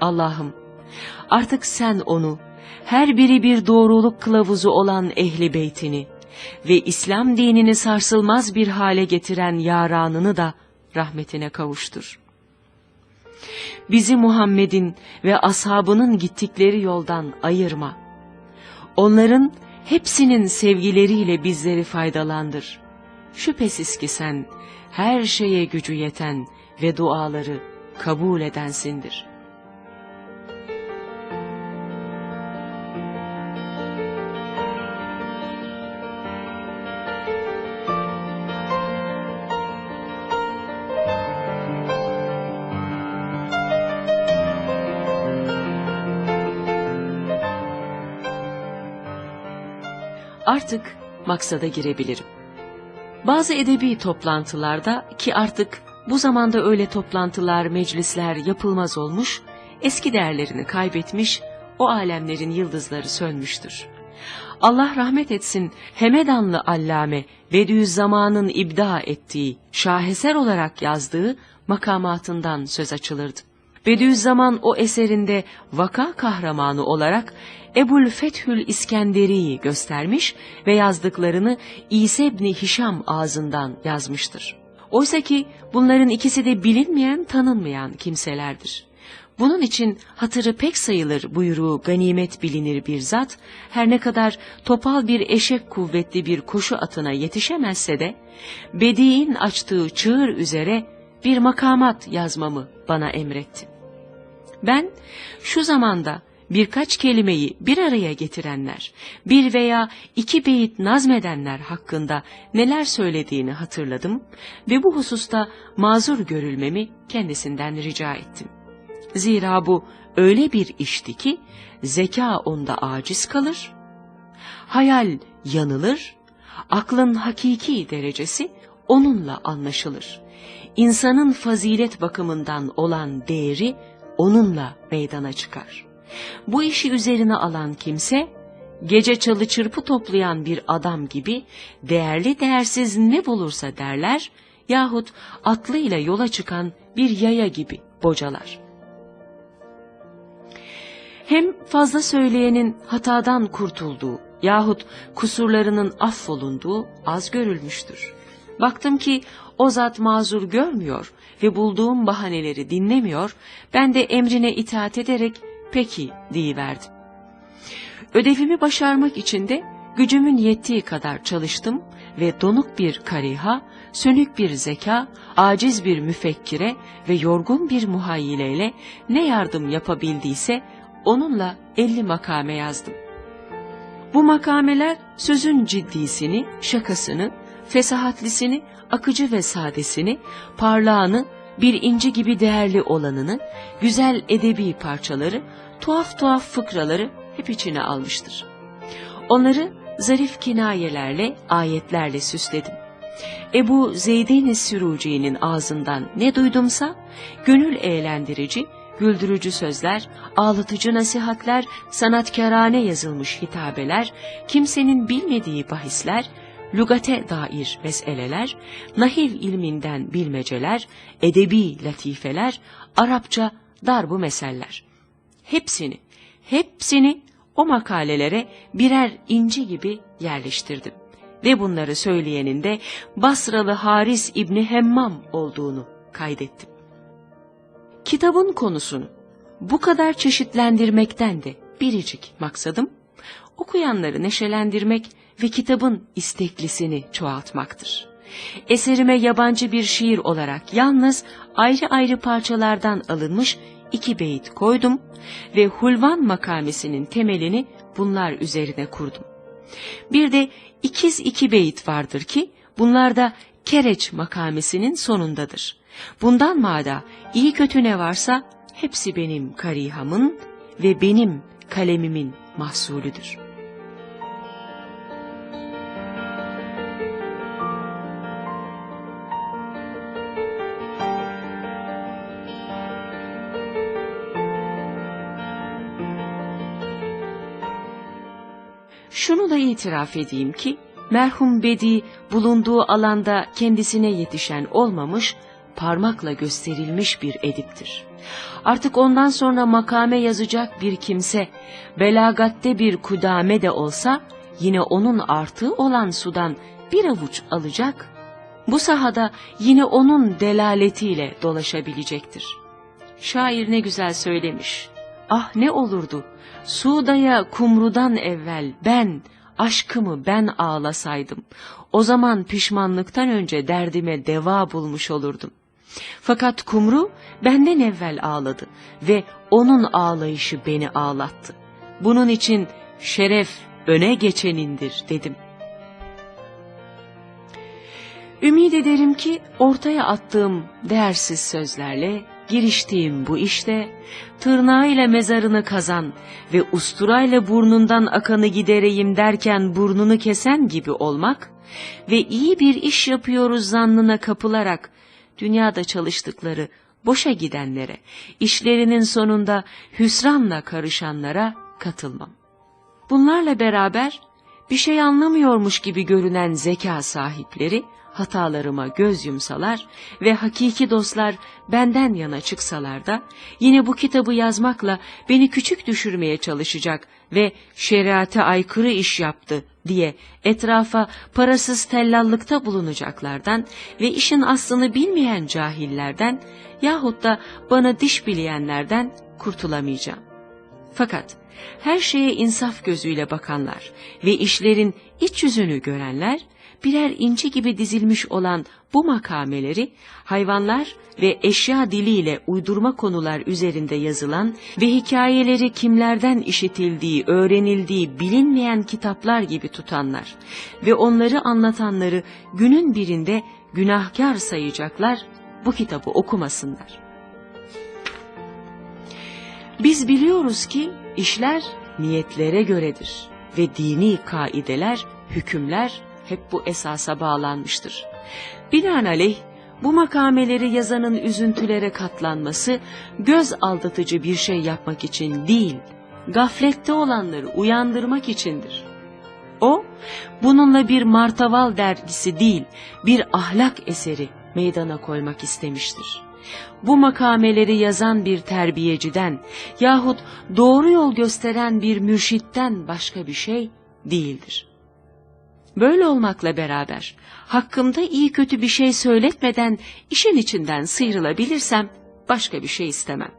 Allah'ım artık sen onu, her biri bir doğruluk kılavuzu olan ehli beytini ve İslam dinini sarsılmaz bir hale getiren yaranını da rahmetine kavuştur. Bizi Muhammed'in ve ashabının gittikleri yoldan ayırma. Onların hepsinin sevgileriyle bizleri faydalandır. Şüphesiz ki sen her şeye gücü yeten ve duaları kabul edensindir. Artık maksada girebilirim. Bazı edebi toplantılarda ki artık bu zamanda öyle toplantılar, meclisler yapılmaz olmuş, eski değerlerini kaybetmiş, o alemlerin yıldızları sönmüştür. Allah rahmet etsin Hemedanlı Allame Bediüzzaman'ın ibda ettiği, şaheser olarak yazdığı makamatından söz açılırdı. Bediüzzaman o eserinde vaka kahramanı olarak Ebul Fethül İskenderi'yi göstermiş ve yazdıklarını İsa İbni Hişam ağzından yazmıştır. Oysa ki bunların ikisi de bilinmeyen, tanınmayan kimselerdir. Bunun için hatırı pek sayılır buyruğu ganimet bilinir bir zat, her ne kadar topal bir eşek kuvvetli bir koşu atına yetişemezse de, Bedi'in açtığı çığır üzere bir makamat yazmamı bana emretti. Ben şu zamanda birkaç kelimeyi bir araya getirenler, bir veya iki beyit nazmedenler hakkında neler söylediğini hatırladım ve bu hususta mazur görülmemi kendisinden rica ettim. Zira bu öyle bir işti ki zeka onda aciz kalır, hayal yanılır, aklın hakiki derecesi onunla anlaşılır. İnsanın fazilet bakımından olan değeri onunla meydana çıkar. Bu işi üzerine alan kimse, gece çalı çırpı toplayan bir adam gibi değerli değersiz ne bulursa derler yahut atlıyla yola çıkan bir yaya gibi bocalar. Hem fazla söyleyenin hatadan kurtulduğu yahut kusurlarının affolunduğu az görülmüştür. Baktım ki o zat mazur görmüyor ve bulduğum bahaneleri dinlemiyor, ben de emrine itaat ederek peki deyiverdim. Ödevimi başarmak için de gücümün yettiği kadar çalıştım ve donuk bir kariha, sönük bir zeka, aciz bir müfekkire ve yorgun bir muhayyileyle ne yardım yapabildiyse onunla elli makame yazdım. Bu makameler sözün ciddisini, şakasını, fesahatlisini, akıcı ve sadesini, parlağını, bir inci gibi değerli olanını, güzel edebi parçaları, tuhaf tuhaf fıkraları hep içine almıştır. Onları zarif kinayelerle, ayetlerle süsledim. Ebu Zeydin-i Sürüci'nin ağzından ne duydumsa, gönül eğlendirici, güldürücü sözler, ağlatıcı nasihatler, sanatkarane yazılmış hitabeler, kimsenin bilmediği bahisler, lügate dair meseleler, nahiv ilminden bilmeceler, edebi latifeler, Arapça darbu meseller. Hepsini, hepsini o makalelere birer inci gibi yerleştirdim. Ve bunları söyleyenin de Basralı Haris İbni Hemmam olduğunu kaydettim. Kitabın konusunu bu kadar çeşitlendirmekten de biricik maksadım, okuyanları neşelendirmek ve kitabın isteklisini çoğaltmaktır. Eserime yabancı bir şiir olarak yalnız ayrı ayrı parçalardan alınmış iki beyit koydum ve Hulvan makamesinin temelini bunlar üzerine kurdum. Bir de ikiz iki beyit vardır ki bunlar da Kereç makamesinin sonundadır. Bundan mada iyi kötü ne varsa hepsi benim karihamın ve benim kalemimin mahsulüdür. Şunu da itiraf edeyim ki, merhum Bedi bulunduğu alanda kendisine yetişen olmamış, parmakla gösterilmiş bir ediptir. Artık ondan sonra makame yazacak bir kimse, belagatte bir kudame de olsa, yine onun artığı olan sudan bir avuç alacak, bu sahada yine onun delaletiyle dolaşabilecektir. Şair ne güzel söylemiş. Ah ne olurdu, Suuda'ya kumrudan evvel ben, aşkımı ben ağlasaydım. O zaman pişmanlıktan önce derdime deva bulmuş olurdum. Fakat kumru benden evvel ağladı ve onun ağlayışı beni ağlattı. Bunun için şeref öne geçenindir dedim. Ümid ederim ki ortaya attığım değersiz sözlerle giriştiğim bu işte tırnağıyla mezarını kazan ve usturayla burnundan akanı gidereyim derken burnunu kesen gibi olmak ve iyi bir iş yapıyoruz zannına kapılarak dünyada çalıştıkları boşa gidenlere, işlerinin sonunda hüsranla karışanlara katılmam. Bunlarla beraber bir şey anlamıyormuş gibi görünen zeka sahipleri hatalarıma göz yumsalar ve hakiki dostlar benden yana çıksalar da yine bu kitabı yazmakla beni küçük düşürmeye çalışacak ve şeriate aykırı iş yaptı diye etrafa parasız tellallıkta bulunacaklardan ve işin aslını bilmeyen cahillerden yahut da bana diş bileyenlerden kurtulamayacağım. Fakat her şeye insaf gözüyle bakanlar ve işlerin iç yüzünü görenler, birer inci gibi dizilmiş olan bu makameleri hayvanlar ve eşya diliyle uydurma konular üzerinde yazılan ve hikayeleri kimlerden işitildiği, öğrenildiği bilinmeyen kitaplar gibi tutanlar ve onları anlatanları günün birinde günahkar sayacaklar, bu kitabı okumasınlar. Biz biliyoruz ki işler niyetlere göredir ve dini kaideler, hükümler hep bu esasa bağlanmıştır. Binaenaleyh bu makameleri yazanın üzüntülere katlanması göz aldatıcı bir şey yapmak için değil, gaflette olanları uyandırmak içindir. O, bununla bir martaval dergisi değil, bir ahlak eseri meydana koymak istemiştir. Bu makameleri yazan bir terbiyeciden yahut doğru yol gösteren bir mürşitten başka bir şey değildir. Böyle olmakla beraber hakkımda iyi kötü bir şey söyletmeden işin içinden sıyrılabilirsem başka bir şey istemem.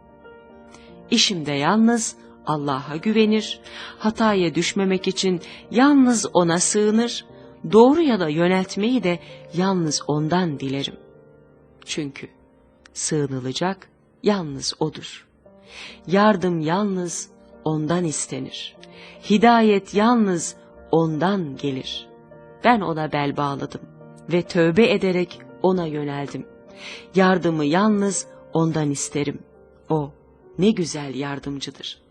İşimde yalnız Allah'a güvenir, hataya düşmemek için yalnız O'na sığınır, doğru ya da yöneltmeyi de yalnız O'ndan dilerim. Çünkü sığınılacak yalnız O'dur. Yardım yalnız O'ndan istenir. Hidayet yalnız O'ndan gelir.'' Ben ona bel bağladım ve tövbe ederek ona yöneldim. Yardımı yalnız ondan isterim. O ne güzel yardımcıdır.''